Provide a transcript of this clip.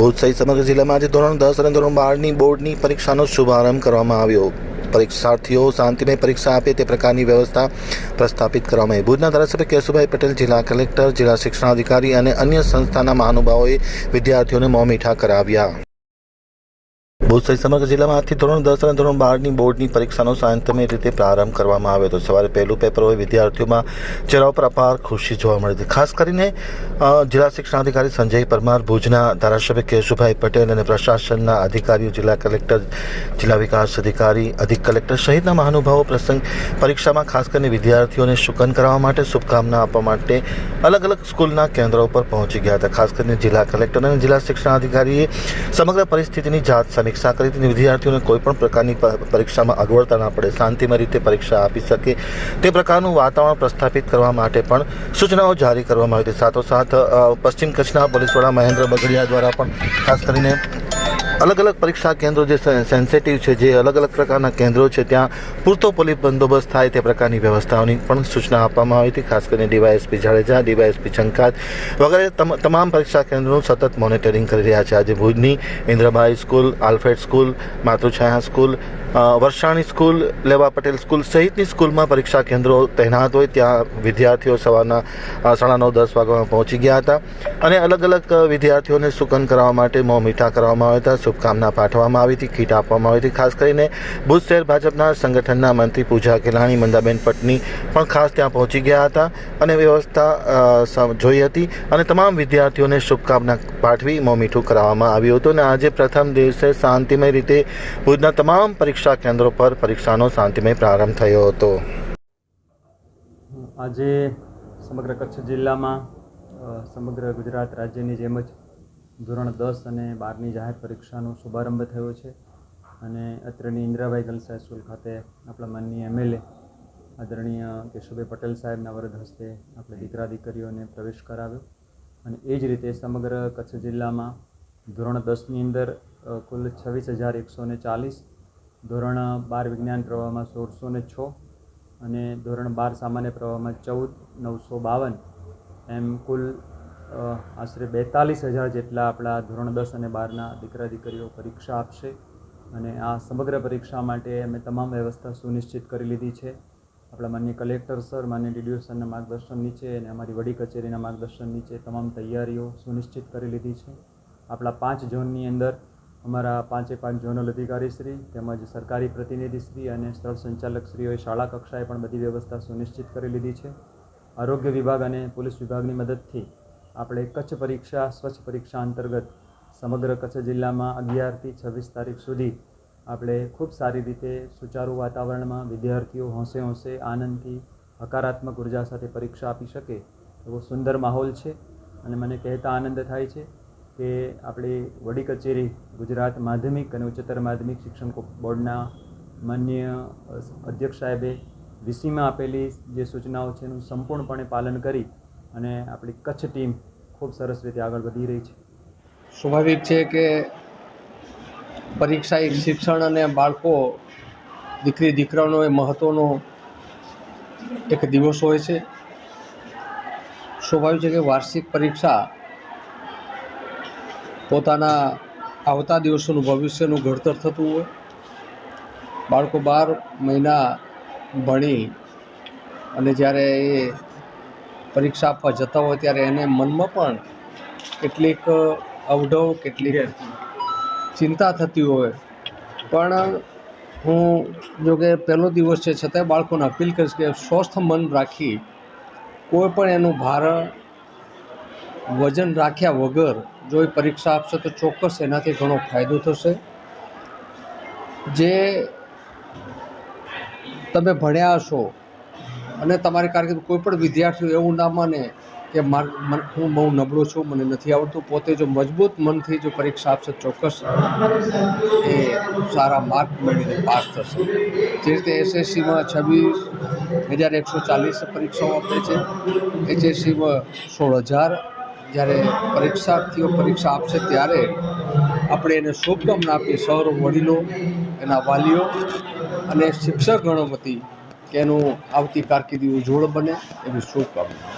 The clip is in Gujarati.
ભુજ સહિત સમગ્ર જિલ્લામાં આજે ધોરણ દસ અને ધોરણ બારની બોર્ડની પરીક્ષાનો શુભારંભ કરવામાં આવ્યો. પરીક્ષાર્થીઓ શાંતિમય પરીક્ષા આપે તે પ્રકારની વ્યવસ્થા પ્રસ્થાપિત કરવામાં આવી. ભુજના ધારાસભ્ય કેશુભાઈ પટેલ, જિલ્લા કલેક્ટર, જિલ્લા શિક્ષણાધિકારી અને અન્ય સંસ્થાના મહાનુભાવોએ વિદ્યાર્થીઓને મોં મીઠા કરાવ્યા. ભુજ સહિત સમગ્ર જિલ્લામાં આજથી ધોરણ દસ અને ધોરણ બારની બોર્ડની પરીક્ષાનો શાંતિમય રીતે પ્રારંભ કરવામાં આવ્યો હતો. સવારે પહેલું પેપર હોય વિદ્યાર્થીઓમાં ચહેરા ઉપર અપાર ખુશી જોવા મળી હતી. ખાસ કરીને જિલ્લા શિક્ષણાધિકારી સંજય પરમાર ભુજના ધારાસભ્ય કેશુભાઈ પટેલ અને પ્રશાસનના અધિકારીઓ, જિલ્લા કલેક્ટર, જિલ્લા વિકાસ અધિકારી, અધિક કલેક્ટર સહિતના મહાનુભાવો પ્રસંગ પરીક્ષામાં ખાસ કરીને વિદ્યાર્થીઓને શુકન કરાવવા માટે શુભકામના આપવા માટે અલગ અલગ સ્કૂલના કેન્દ્રો પર પહોંચી ગયા હતા. ખાસ કરીને જિલ્લા કલેક્ટર અને જિલ્લા શિક્ષણાધિકારીએ સમગ્ર પરિસ્થિતિની જાત સમીક્ષા કરી વિદ્યાર્થીઓને કોઈ પણ પ્રકારની પરીક્ષામાં અગવડતા ના પડે, શાંતિમય રીતે પરીક્ષા આપી શકે, તે પ્રકારનું વાતાવરણ પ્રસ્થાપિત કરવા માટે પણ સૂચનાઓ જારી કરવામાં આવી હતી. સાથોસાથ પશ્ચિમ કચ્છના પોલીસ વડા મહેન્દ્ર બગડિયા દ્વારા પણ ખાસ કરીને અલગ અલગ પરીક્ષા કેન્દ્રો જે સેન્સિટિવ છે, જે અલગ અલગ પ્રકારના કેન્દ્રો છે, ત્યાં પૂરતો પોલીસ બંદોબસ્ત થાય તે પ્રકારની વ્યવસ્થાઓની પણ સૂચના આપવામાં આવી હતી, ખાસ કરીને ડીવાયએસપી જાડેજા, ડીવાયએસપી ચંકાત વગેરે તમ- તમામ પરીક્ષા કેન્દ્રોનું સતત મોનિટરિંગ કરી રહ્યા છે. આજે ભુજની Indrabai school, આલ્ફેડ school, Matruchhaya school Varsani school, Leva Patel school સહિતની સ્કૂલમાં પરીક્ષા કેન્દ્રો તહેનાત હોય ત્યાં વિદ્યાર્થીઓ સવારના સાડા નવ, દસ વાગ્યામાં પહોંચી ગયા હતા. અને અલગ અલગ વિદ્યાર્થીઓને સુકન કરાવવા માટે મોં મીઠા કરવામાં આવ્યા હતા, શુભકામના પાઠવવામાં આવી હતી, કીટ આપવામાં આવી હતી. ખાસ કરીને ભુજ શહેર ભાજપના સંગઠનના મંત્રી પૂજા કેલાણી, મંદાબેન પટની પણ ખાસ ત્યાં પહોંચી ગયા હતા અને વ્યવસ્થા જોઈ હતી અને તમામ વિદ્યાર્થીઓને શુભકામના પાઠવી મોં મીઠું કરાવવામાં આવ્યું હતું. અને આજે પ્રથમ દિવસે શાંતિમય રીતે ભુજના તમામ પરીક્ષા કેન્દ્રો પર પરીક્ષાનો શાંતિમય પ્રારંભ થયો હતો. આજે સમગ્ર કચ્છ જિલ્લામાં સમગ્ર ગુજરાત રાજ્યની જેમ જ ધોરણ દસ અને બારની જાહેર પરીક્ષાનો શુભારંભ થયો છે અને અત્રેની ઇન્દિરાભાઈ ગર્લ્સ હાઈસ્કૂલ ખાતે આપણા માનનીય એમએલએ આદરણીય કેશુભાઈ પટેલ સાહેબના વરદ હસ્તે આપણે દીકરા દીકરીઓને પ્રવેશ કરાવ્યો અને એ જ રીતે સમગ્ર કચ્છ જિલ્લામાં ધોરણ દસની અંદર કુલ છવ્વીસ હજાર એકસો ને ચાલીસ ધોરણ બાર વિજ્ઞાન પ્રવાહમાં સોળસો ને છ અને ધોરણ બાર સામાન્ય પ્રવાહમાં ચૌદ, નવસો બાવન. એમ કુલ આશરે બેતાલીસ હજાર જેટલા આપણા ધોરણ દસ અને બારના દીકરા દીકરીઓ પરીક્ષા આપશે અને આ સમગ્ર પરીક્ષા માટે અમે તમામ વ્યવસ્થા સુનિશ્ચિત કરી લીધી છે. આપણા માન્ય કલેક્ટર સર, માન્ય ડીડીઓ સરના માર્ગદર્શન નીચે અને અમારી વડી કચેરીના માર્ગદર્શન નીચે તમામ તૈયારીઓ સુનિશ્ચિત કરી લીધી છે. આપણા પાંચ ઝોનની અંદર અમારા પાંચે પાંચ ઝોનલ અધિકારીશ્રી તેમજ સરકારી પ્રતિનિધિશ્રી અને સ્થળ સંચાલકશ્રીઓએ શાળા કક્ષાએ પણ બધી વ્યવસ્થા સુનિશ્ચિત કરી લીધી છે. આરોગ્ય વિભાગ અને પોલીસ વિભાગની મદદથી આપણે કચ્છ પરીક્ષા, સ્વચ્છ પરીક્ષા અંતર્ગત સમગ્ર કચ્છ જિલ્લામાં અગિયારથી છવ્વીસ તારીખ સુધી આપણે ખૂબ સારી રીતે સુચારુ વાતાવરણમાં વિદ્યાર્થીઓ હોંશે હોંશે આનંદથી હકારાત્મક ઊર્જા સાથે પરીક્ષા આપી શકે એવો સુંદર માહોલ છે અને મને કહેતા આનંદ થાય છે. કે આપણી વડી કચેરી, ગુજરાત માધ્યમિક અને ઉચ્ચતર માધ્યમિક શિક્ષણ બોર્ડના માન્ય અધ્યક્ષ સાહેબે વીસીમાં આપેલી જે સૂચનાઓ છે એનું સંપૂર્ણપણે પાલન કરી અને આપણી કચ્છ ટીમ ખૂબ સરસ રીતે આગળ વધી રહી છે. સ્વાભાવિક છે કે પરીક્ષા એક શિક્ષણ અને બાળકો, દીકરી, દીકરાનો એ મહત્ત્વનો એક દિવસ હોય છે. સ્વાભાવિક છે કે વાર્ષિક પરીક્ષા પોતાના આવતા દિવસોનું ભવિષ્યનું ઘડતર થતું હોય. બાળકો બાર મહિના ભણી અને જ્યારે એ પરીક્ષા આપવા જતા હોય ત્યારે એને મનમાં પણ કેટલીક અવઢવ કેટલીક ચિંતા થતી હોય. પણ હું જો કે પહેલો દિવસ છે છતાંય બાળકોને અપીલ કરીશ કે સ્વસ્થ મન રાખી કોઈ પણ એનું ભારણ વજન રાખ્યા વગર જો એ પરીક્ષા આપશે તો ચોક્કસ એનાથી ઘણો ફાયદો થશે. જે તમે ભણ્યા હશો અને તમારી કારકિર્દી કોઈ પણ વિદ્યાર્થીઓ એવું ના માને કે માર હું બહુ નબળો છું, મને નથી આવડતું, પોતે જો મજબૂત મનથી જો પરીક્ષા આપશે ચોક્કસ એ સારા માર્ક મેળવીને પાસ થશે. જે રીતે એસએસસીમાં છવ્વીસ, હજાર એકસો ચાલીસ પરીક્ષાઓ આપે છે. એચએસસીમાં સોળ હજાર જ્યારે પરીક્ષાર્થીઓ પરીક્ષા આપશે ત્યારે આપણે એને શુભકામના આપીએ સૌર વડીલો, એના વાલીઓ અને શિક્ષક ગણપતિ કે એનું આવતી કારકિર્દી ઉજ્જવળ બને એવી શુભકામના.